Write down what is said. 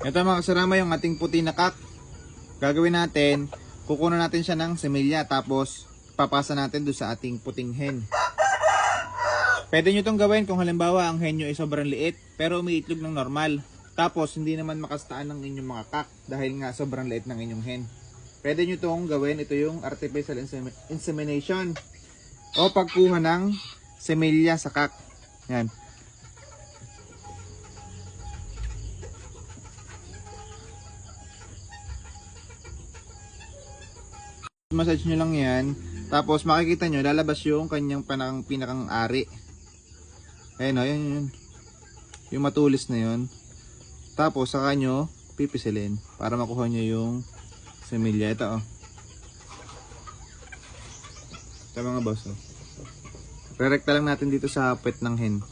Ito mga kasarama yung ating puti na kak. Gagawin natin, kukunan natin siya ng semilya tapos papasa natin doon sa ating puting hen. Pwede nyo itong gawin kung halimbawa ang hen nyo ay sobrang liit pero umiitlog ng normal. Tapos hindi naman makastaan ng inyong mga kak dahil nga sobrang liit ng inyong hen. Pwede nyo itong gawin, ito yung artificial insem- insemination o pagkuha ng semilya sa kak. Yan. Massage nyo lang yan. Tapos makikita nyo, lalabas yung kanyang panang, pinakang ari. Ayun o, yun, yun. Yung matulis na yun. Tapos saka nyo pipisilin para makuha nyo yung semilya. Ito oh. Ito mga boss oh. Rerekta lang natin dito sa pet ng hen.